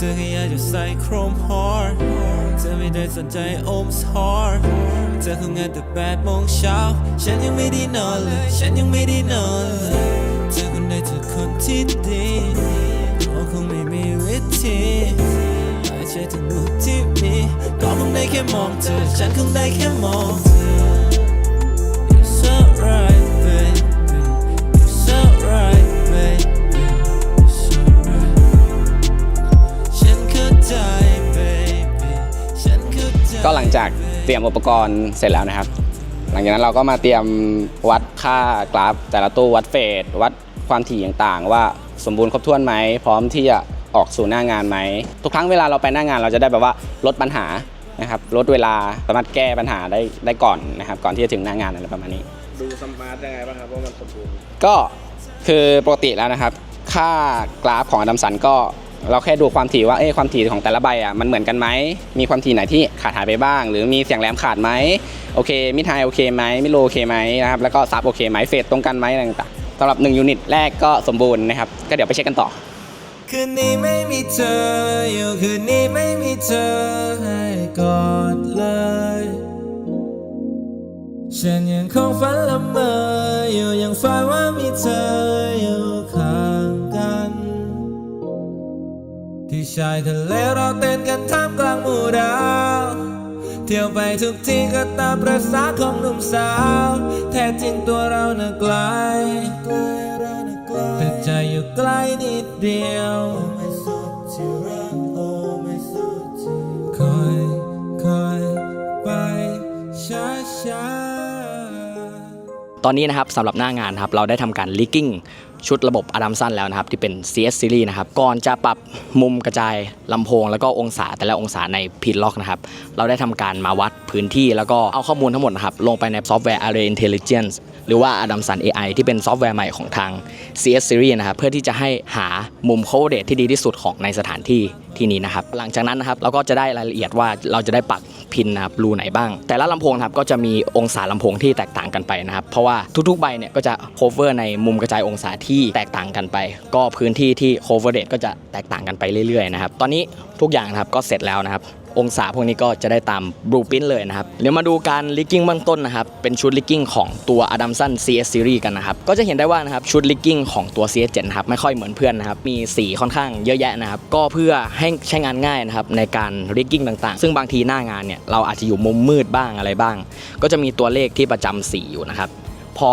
เธอแค่อยากจะใส่โครมฮอร์เธอไม่ได้สนใจโอมสฮอร์เธอคงงานแต่แปดโมงเช้า ฉันยังไม่ได้นอนเลย ฉันยังไม่ได้นอนเลยเธอคนใดเธอคนที่ดีก็คงไม่มีวิธีไม่ใช่ทั้งหมดที่มีก็คงได้แค่มองเธอ ฉันคงได้แค่มองเธอ You're so ก็หลังจากเตรียมอุปกรณ์เสร็จแล้วนะครับ หลังจากนั้นเราก็มาเตรียมวัดค่ากราฟ แต่ละตู้วัดเฟสวัดความถี่ต่างๆ ว่าสมบูรณ์ครบถ้วนไหมพร้อมที่จะออกสู่หน้างานไหมทุกครั้งเวลาเราไปหน้างานเราจะได้แบบว่าลดปัญหานะครับลดเวลาสามารถแก้ปัญหาได้ได้ก่อนนะครับ ก่อนที่จะถึงหน้างานอะไรประมาณนี้ ดูสมาร์ทยังไงบ้างครับว่ามันสมบูรณ์ก็คือปกติแล้วนะครับ ค่ากราฟของอดัมสันก็ เราแค่ดูความถี่ว่าเอ้ความถี่ของแต่ละใบอะมันเหมือนกันไหมมีความถี่ไหนที่ขาดหายไปบ้าง หรือมีเสียงแหลมขาดไหมโอเคมิดไฮโอเคไหมมิโลโอเคไหมนะครับแล้วก็ซับโอเคไหมเฟสตรงกันไหมอะไรต่างๆสำหรับ 1 ยูนิตแรกก็สมบูรณ์นะครับก็เดี๋ยวไปเช็คกันต่อ คืนนี้ไม่มีเธออยู่คืนนี้ไม่มีเธอให้กอดเลยฉันยังคงฝันละเมออยู่ยังฝันว่ามีเธอ ชายทะเลเราเต้นกันท่ามกลางหมู่ดาว เที่ยวไปทุกที่ก็ตามประสาของหนุ่มสาว แท้จริงตัวเราน่ะไกลแต่ใจอยู่ใกล้นิดเดียว ตอนนี้นะครับสำหรับหน้างานครับเราได้ทำการลิกกิ้งชุดระบบอดัมสันแล้วนะครับ ที่เป็น CS Series นะครับ ก่อนจะปรับมุมกระจายลำโพง แล้วก็องศาแต่ละองศาในพินล็อกนะครับ เราได้ทำการมาวัดพื้นที่แล้วก็เอาข้อมูลทั้งหมดนะครับ ลงไปในซอฟต์แวร์ Array Intelligence หรือว่า Adam Sun AI ที่เป็นซอฟต์แวร์ใหม่ของทาง CS Series นะครับ เพื่อที่จะให้หามุมโคเดตที่ดีที่สุดของในสถานที่ที่นี้นะครับ หลังจากนั้นนะครับเราก็จะได้รายละเอียดว่าเราจะได้ปัก พินนะครับรูไหนบ้าง แต่ละลำโพงนะครับก็จะมีองศาลำโพงที่แตกต่างกันไปนะครับ เพราะว่าทุกๆใบเนี่ยก็จะ cover ในมุมกระจายองศาที่แตกต่างกันไป ก็พื้นที่ที่ cover date ก็จะแตกต่างกันไปเรื่อยๆนะครับตอนนี้ทุกอย่างนะครับก็เสร็จแล้วนะครับ องศาพวกนี้ก็จะได้ตามบลูพิ้นเลยนะครับเดี๋ยวมาดูการลิกกิ้งเบื้องต้นนะครับเป็นชุดลิกกิ้งของตัว Adam Sun CS Series กันนะครับก็จะเห็นได้ว่านะครับชุดลิกกิ้งของตัว CS 7 นะครับไม่ค่อยเหมือนเพื่อนนะครับมีสีค่อนข้างเยอะแยะนะครับก็เพื่อให้ใช้งานง่ายนะครับในการลิกกิ้งต่างๆ ซึ่งบางทีหน้างานเนี่ยเราอาจจะอยู่มุมมืดบ้างอะไรบ้าง ก็จะมีตัวเลขที่ประจำสีอยู่นะครับพอ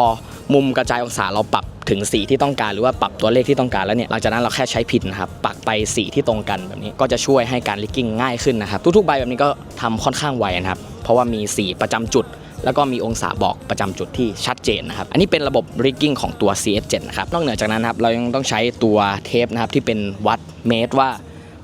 มุมกระจายองศาเราปรับ ถึงสีที่ต้องการหรือว่าปรับตัวเลขที่ต้องการแล้วเนี่ยหลังจากนั้นเราแค่ใช้พินนะครับปักไปสีที่ตรงกันแบบนี้ก็จะช่วยให้การลิกกิ้งง่ายขึ้นนะครับทุกๆใบแบบนี้ก็ทำค่อนข้างไวนะครับเพราะว่ามีสีประจำจุดแล้วก็มีองศาบอกประจำจุดที่ชัดเจนนะครับ อันนี้เป็นระบบริกกิ้งของตัว CS7 นะครับ นอกเหนือจากนั้นครับ เรายังต้องใช้ตัวเทปนะครับที่เป็นวัดเมตรว่า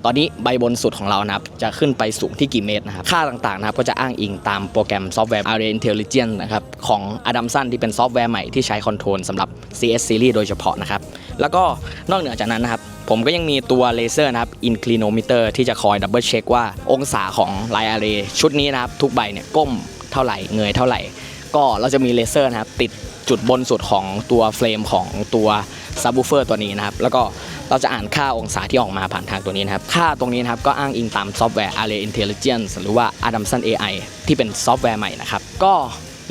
ตอนนี้ใบบนสุดของเรานะครับจะขึ้นไปสูงที่กี่เมตรนะครับค่าต่างๆนะครับก็จะอ้างอิงตามโปรแกรมซอฟต์แวร์ Array Intelligence นะครับของ Adam Sun ที่เป็นซอฟต์แวร์ใหม่ที่ใช้คอนโทรลสำหรับ CS Series โดยเฉพาะนะครับแล้วก็นอกเหนือจากนั้นนะครับผมก็ยังมีตัวเลเซอร์นะครับ inclinometer ที่จะคอยดับเบิลเช็คว่าองศาของ Line Array ชุดนี้นะครับทุกใบเนี่ยก้มเท่าไหร่เงยเท่าไหร่ ก็เราจะมีเลเซอร์นะครับติด จุดบนสุดของตัวเฟรมของตัวซับ w ูเฟอร์ตัวนี้นะครับ แล้วก็เราจะอ่านค่าองศาที่ออกมาผ่านทางตัวนี้นะครับ ค่าตรงนี้นะครับ ก็อ้างอิงตามซอฟต์แวร์ Array Intelligence หรือว่า Adam Sun AI ที่เป็นซอฟต์แวร์ใหม่นะครับ ก็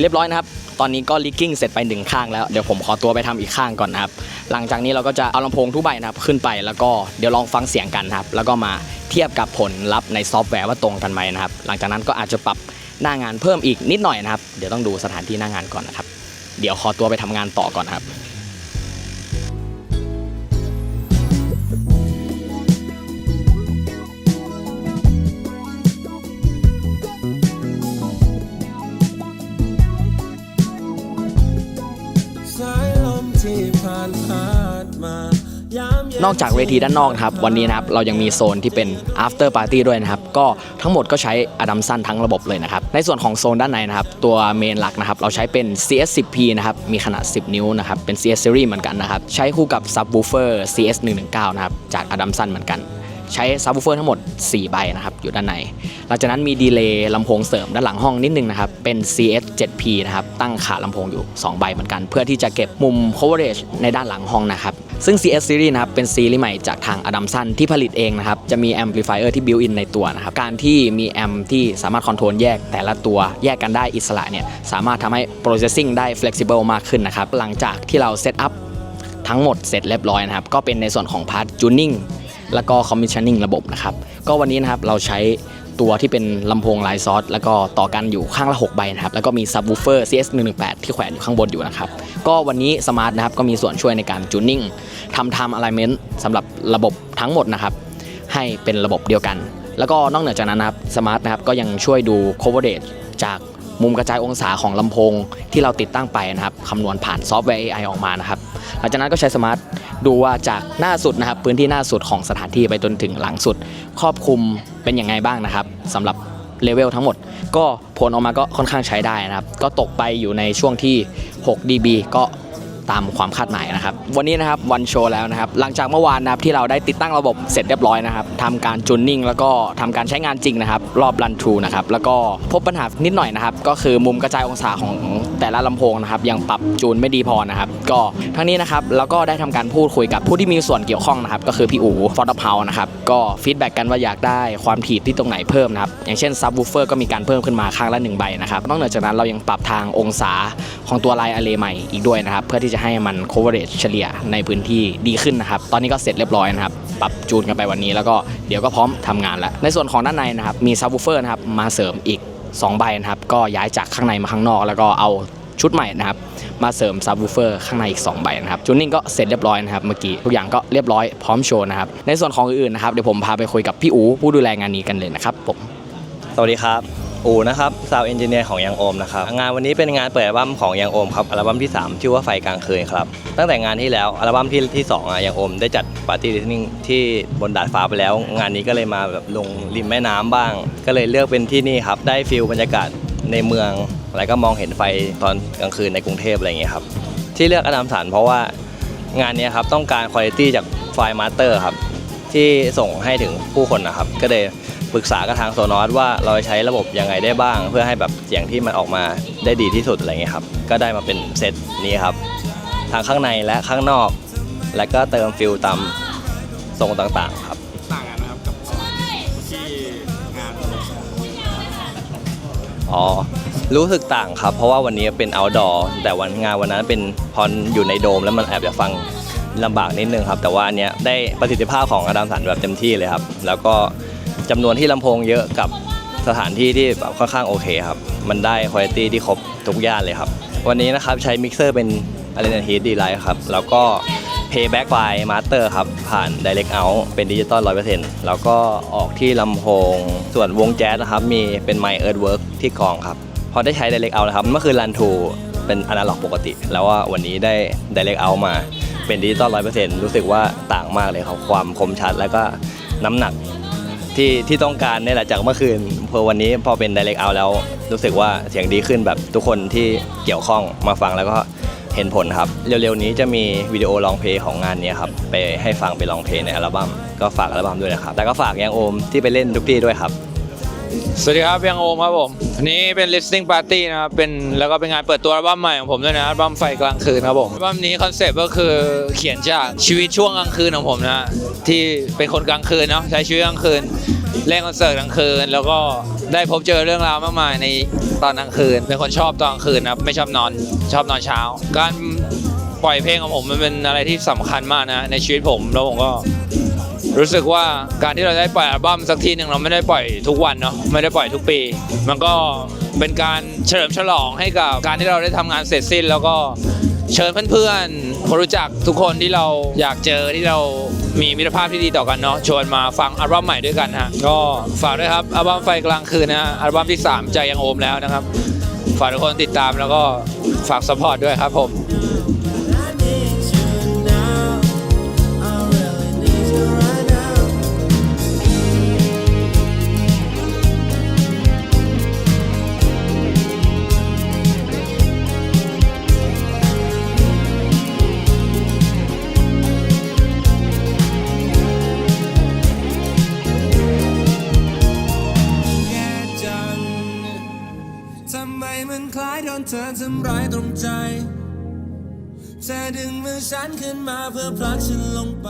เรียบร้อยนะครับ ตอนนี้ก็ลิกกิ้งเสร็จไปหนึ่งข้างแล้ว เดี๋ยวผมขอตัวไปทำอีกข้างก่อนนะครับ หลังจากนี้เราก็จะเอาลำโพงทุกใบนะครับขึ้นไป แล้วก็เดี๋ยวลองฟังเสียงกันนะครับ แล้วก็มาเทียบกับผลลัพธ์ในซอฟต์แวร์ว่าตรงกันไหมนะครับ หลังจากนั้นก็อาจจะปรับหน้างานเพิ่มอีกนิดหน่อยนะครับ เดี๋ยวต้องดูสถานที่หน้างานก่อนนะครับ เดี๋ยวขอตัวไปทำงานต่อก่อนครับสายลมที่ผ่านผ่านมา นอกจากเวทีด้านนอกนะครับวันนี้นะครับเรายังมีโซนที่เป็น after party ด้วยนะครับก็ทั้งหมดก็ใช้อดัมสันทั้งระบบเลยนะครับในส่วนของโซนด้านในนะครับตัวเมนหลักนะครับเราใช้เป็น CS10P นะครับมีขนาด 10 นิ้วนะครับเป็น CS series เหมือนกันนะครับใช้คู่กับ subwoofer CS119 นะครับจากอดัมสันเหมือนกันใช้ซับ w ูเฟอร์ทั้งหมด 4 ใบนะครับ อยู่ด้านใน หลังจากนั้นมีดีเลย์ลำโพงเสริมด้านหลังห้องนิดนึงนะครับ เป็น CS 7P นะครับ ตั้งขาลำโพงอยู่ 2 ใบเหมือนกัน เพื่อที่จะเก็บมุม coverage ในด้านหลังห้องนะครับ ซึ่ง CS Series นะครับเป็นซีรีส์ใหม่จากทาง Adamson ที่ผลิตเองนะครับจะมี amplifier ที่ built in ในตัวนะครับการที่มีแอมที่สามารถคอนโทรลแยกแต่ละตัวแยกกันได้อิสระเนี่ยสามารถทำให้ processing ได้ flexible มากขึ้นนะครับหลังจากที่เราเซตอัพทั้งหมดเสร็จเรียบร้อยนะครับก็เป็นในส่วนของพาร์ทจูนิ่งแล้วก็คอมมิชชั่นนิ่งระบบนะครับก็วันนี้นะครับเราใช้ ตัวที่เป็นลำโพงไลน์ซอสแล้วก็ต่อกันอยู่ข้างละ 6 ใบนะครับ แล้วก็มีซับวูเฟอร์ CS 118 ที่แขวนอยู่ข้างบนอยู่นะครับ ก็วันนี้สมาร์ทนะครับก็มีส่วนช่วยในการจูนนิ่งทำทำอะไลเมนต์สำหรับระบบทั้งหมดนะครับ ให้เป็นระบบเดียวกัน แล้วก็นอกเหนือจากนั้นนะครับสมาร์ทนะครับก็ยังช่วยดู coverage จาก มุมกระจายองศาของลำโพงที่เราติดตั้งไปนะครับคำนวณผ่านซอฟต์แวร์ AI ออกมานะครับหลังจากนั้นก็ใช้สมาร์ทดูว่าจากหน้าสุดนะครับ พื้นที่หน้าสุดของสถานที่ไปจนถึงหลังสุด ครอบคลุมเป็นยังไงบ้างนะครับสำหรับเลเวลทั้งหมด ก็ผลออกมาก็ค่อนข้างใช้ได้นะครับ ก็ตกไปอยู่ในช่วงที่ 6 dB ก็ ตามความคาดหมายนะครับ วันนี้นะครับวันโชว์แล้วนะครับ หลังจากเมื่อวานนะครับที่เราได้ติดตั้งระบบเสร็จเรียบร้อยนะครับทำการจูนนิ่งแล้วก็ทำการใช้งานจริงนะครับ รอบรันทรูนะครับ แล้วก็พบปัญหานิดหน่อยนะครับ ก็คือมุมกระจายองศาของ แต่ละลำโพงนะครับยังปรับจูนไม่ดีพอนะครับก็ทั้งนี้นะครับแล้วก็ได้ทำการพูดคุยกับผู้ที่มีส่วนเกี่ยวข้องนะครับก็คือพี่อู๋ฟอร์ดเฮานะครับก็ฟีดแบ็กกันว่าอยากได้ความถี่ที่ตรงไหนเพิ่มนะครับอย่างเช่นซับวูเฟอร์ก็มีการเพิ่มขึ้นมาข้างละหนึ่งใบนะครับนอกเหนือจากนั้นเรายังปรับทางองศาของตัวลน์อะเลใหม่อีกด้วยนะครับเพื่อที่จะให้มัน coverage เฉลี่ยในพื้นที่ดีขึ้นนะครับตอนนี้ก็เสร็จเรียบร้อยนะครับปรับจูนกันไปวันนี้แล้วก็เดี๋ยวก็พร้อมทำงานแล้วในส่วนของด้านในนะครับมีซับวูเฟอร์นะครับมาเสริมอีก 2ใบนะครับ ก็ย้ายจากข้างในมาข้างนอก แล้วก็เอาชุดใหม่นะครับ มาเสริมซับวูเฟอร์ข้างในอีก 2 ใบนะครับจูนนิ่งก็เสร็จเรียบร้อยนะครับเมื่อกี้ทุกอย่างก็เรียบร้อยพร้อมโชว์นะครับ ในส่วนของอื่นๆนะครับเดี๋ยวผมพาไปคุยกับพี่อูผู้ดูแลงานนี้กันเลยนะครับผมสวัสดีครับ อูนะครับซาวเอนจิเนียร์ของยังโอมนะครับงานวันนี้เป็นงานเปิดอัลบั้มของยังโอมครับอัลบั้มที่ 3 ชื่อว่าไฟกลางคืนครับตั้งแต่งานที่แล้วอัลบั้มที่ที่2อะยังโอมได้จัดปาร์ตี้ลิสนิ่งที่บนดาดฟ้าไปแล้ว งานนี้ก็เลยมาแบบลงริมแม่น้ำบ้าง ก็เลยเลือกเป็นที่นี่ครับได้ฟิลบรรยากาศในเมืองแล้วก็มองเห็นไฟตอนกลางคืนในกรุงเทพอะไรอย่างเงี้ยครับที่เลือกอดัมสันเพราะว่างานนี้ครับต้องการคุณภาพจากไฟล์มาสเตอร์ครับที่ส่งให้ถึงผู้คนนะครับ ก็เลย ปรึกษากับทางโซนอสว่าเราจะใช้ระบบยังไงได้บ้าง เพื่อให้แบบเสียงที่มันออกมาได้ดีที่สุดอะไรเงี้ยครับก็ได้มาเป็นเซตนี้ครับทางข้างในและข้างนอก แล้วก็เติมฟิลตามทรงต่างๆครับ ต่างกันนะครับกับตอนที่งานอ๋อ รู้สึกต่างครับ เพราะว่าวันนี้เป็น outdoor แต่วันงานวันนั้นเป็นพออยู่ในโดมแล้วมันแอบจะฟังลำบากนิดนึงครับ แต่ว่าอันเนี้ยได้ประสิทธิภาพของอดัมสันแบบเต็มที่เลยครับ แล้วก็ จำนวนที่ลำโพงเยอะกับสถานที่ที่แบบค่อนข้างโอเคครับ มันได้คุณภาพที่ครบทุกย่านเลยครับ วันนี้นะครับใช้มิกเซอร์เป็น a r e n a Heat d l i g h t ครับ แล้วก็ Payback by Master ครับ ผ่าน Direct Out เป็นดิจิตอล100%แล้วก็ออกที่ลำโพง ส่วนวงแจ๊สนะครับ มีเป็น My Earthwork ที่กองครับ พอได้ใช้ Direct Out นะครับ เมื่อคืนรันทูเป็นอนาล็อกปกติ แล้วว่าวันนี้ได้ Direct Out มาเป็นดิจิตอล100%รู้สึกว่าต่างมากเลยครับ ความคมชัดแล้วก็น้ำหนัก ที่ที่ต้องการเนี่ยแหละจากเมื่อคืนพอวันนี้พอเป็น Direct Out แล้วรู้สึกว่าเสียงดีขึ้นแบบทุกคนที่เกี่ยวข้องมาฟังแล้วก็เห็นผลครับ เร็วๆนี้จะมีวิดีโอลองเพลงของงานนี้ครับ ไปให้ฟังไปลองเพลงในอัลบั้มก็ฝากอัลบั้มด้วยนะครับแต่ก็ฝากยังโอมที่ไปเล่นทุกที่ด้วยครับ สวัสดีครับยังโอมครับผมอันนี้เป็น listening party นะครับเป็นแล้วก็เป็นงานเปิดตัวอัลบั้มใหม่ของผมด้วยนะอัลบั้มไฟกลางคืนครับผมอัลบั้มนี้คอนเซปต์ก็คือเขียนจากชีวิตช่วงกลางคืนของผมนะที่เป็นคนกลางคืนเนาะใช้ชีวิตกลางคืนเล่นคอนเสิร์ตกลางคืน แล้วก็ได้พบเจอเรื่องราวมากมายในตอนกลางคืน เป็นคนชอบตอนกลางคืนนะครับไม่ชอบนอนชอบนอนเช้า การปล่อยเพลงของผมมันเป็นอะไรที่สำคัญมากนะในชีวิตผมแล้วผมก็ รู้สึกว่าการที่เราได้ปล่อยอัลบั้มสักทีหนึ่งเราไม่ได้ปล่อยทุกวันเนาะไม่ได้ปล่อยทุกปี มันก็เป็นการเฉลิมฉลองให้กับการที่เราได้ทำงานเสร็จสิ้น แล้วก็เชิญเพื่อนๆคนรู้จักทุกคนที่เราอยากเจอที่เรามีมิตรภาพที่ดีต่อกันเนาะชวนมาฟังอัลบั้มใหม่ด้วยกันฮะก็ฝากด้วยครับอัลบั้มไฟกลางคืนนะฮะอัลบั้มที่ 3 ใจยังโอมแล้วนะครับ ฝากทุกคนติดตามแล้วก็ฝากสปอร์ตด้วยครับผม ทำร้ายตรงใจเธอดึงมือฉันขึ้นมาเพื่อผลักฉันลงไป